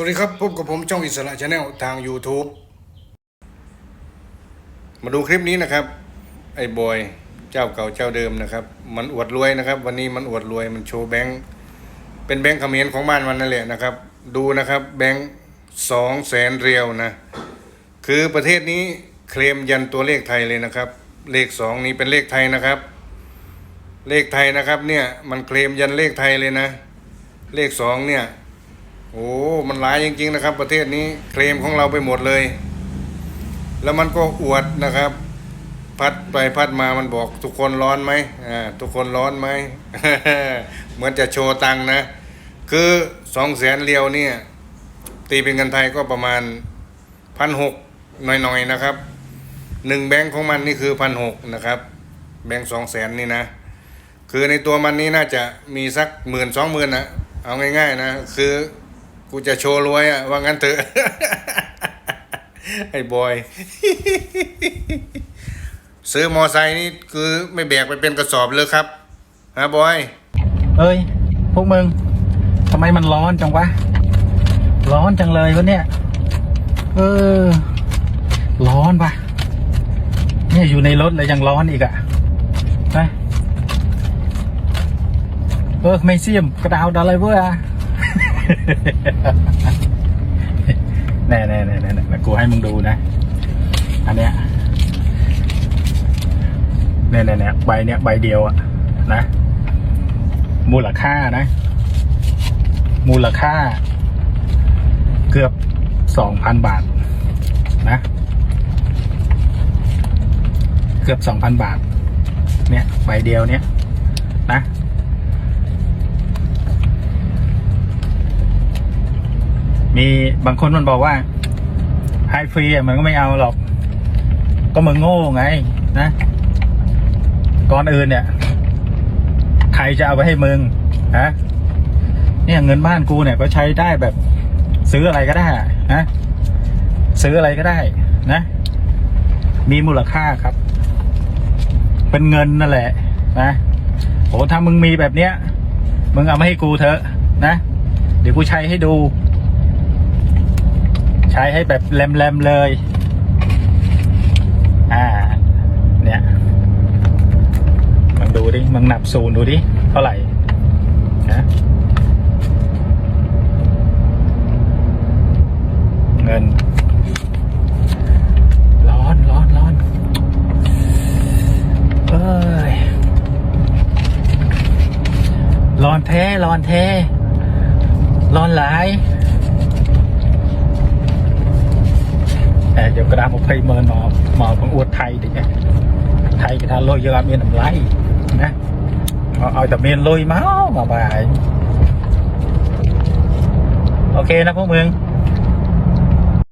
วัสดีครับพบกับผมช่องอิสระชาแนลทาง YouTube มาดูคลิปนี้นะครับ ไอ้บอยเจ้าเก่าเจ้าเดิมนะครับ มันอวดรวยนะครับ วันนี้มันอวดรวยมันโชว์แบงค์เป็นแบงค์เขมรของบ้านมันนั่นแหละนะครับ ดูนะครับแบงค์สองแสนเรียวนะ คือประเทศนี้เคลมยันตัวเลขไทยเลยนะครับ เลขสองนี้เป็นเลขไทยนะครับ เลขไทยนะครับเนี่ยมันเคลมยันเลขไทยเลยนะ เลขสองเนี่ย มันหลายจริงๆนะครับ ประเทศนี้เคลมของเราไปหมดเลย แล้วมันก็อวดนะครับ พัดไปพัดมามันบอกทุกคนร้อนไหมอ่าทุกคนร้อนไหมเหมือนจะโชว์ตังค์นะ คือสองแสนเรียวเนี่ย ตีเป็นเงินไทยก็ประมาณพันหกหน่อยๆนะครับหนึ่งแบงค์ของมันนี่คือพันหกนะครับ แบงค์สองแสนนี่นะ คือในตัวมันนี่น่าจะมีสักหมื่นสองหมื่นนะเอาง่ายๆนะ คือ กูจะโชว์รวยอะว่างั้นเถอะ ไอ้บอย ซื้อมอไซค์นี่คือไม่แบกไปเป็นกระสอบเลยครับฮะบอย เอ้ย พวกมึงทำไมมันร้อนจังวะ ร้อนจังเลยวะเนี่ย เออ ร้อนปะเนี่ยอยู่ในรถเลยยังร้อนอีกอะไปเออไม่เสียมกระดาวดอะไรเว้ยอะ แน่แน่แน่แน่แน่กูให้มึงดูนะ อันเนี้ยแน่แน่แน่ใบเนี้ยใบเดียวอะนะ มูลค่านะ มูลค่า เกือบสองพันบาท นะ เกือบสองพันบาท เนี่ยใบเดียวเนี่ยนะ มีบางคนมันบอกว่าให้ฟรีอะมันก็ไม่เอาหรอก ก็มึงโง่ไงนะก่อนอื่นเนี่ย ใครจะเอาไปให้มึงฮะเนี่ยเงินบ้านกูเนี่ยก็ใช้ได้แบบ ซื้ออะไรก็ได้อะนะซื้ออะไรก็ได้นะ มีมูลค่าครับ เป็นเงินนั่นแหละ นะโอ้ถ้ามึงมีแบบเนี้ย มึงเอามาให้กูเถอะนะ เดี๋ยวกูใช้ให้ดู ใช้ให้แบบแหลมๆเลย อ่า เนี่ยมึงดูดิมึงนับศูนย์ดูดิ เท่าไหร่นะเงิน ร้อนร้อนร้อนเอ้ย ร้อนแท้ร้อนแท้ร้อนหลาย តែយកក្តារ20ម៉ឺនមកមកបង្អួតថៃតិចថៃគេថាលុយយើងអត់មានតម្លៃណាឲ្យតែមានលុយមកមកបាយអូខេណាពួកមើង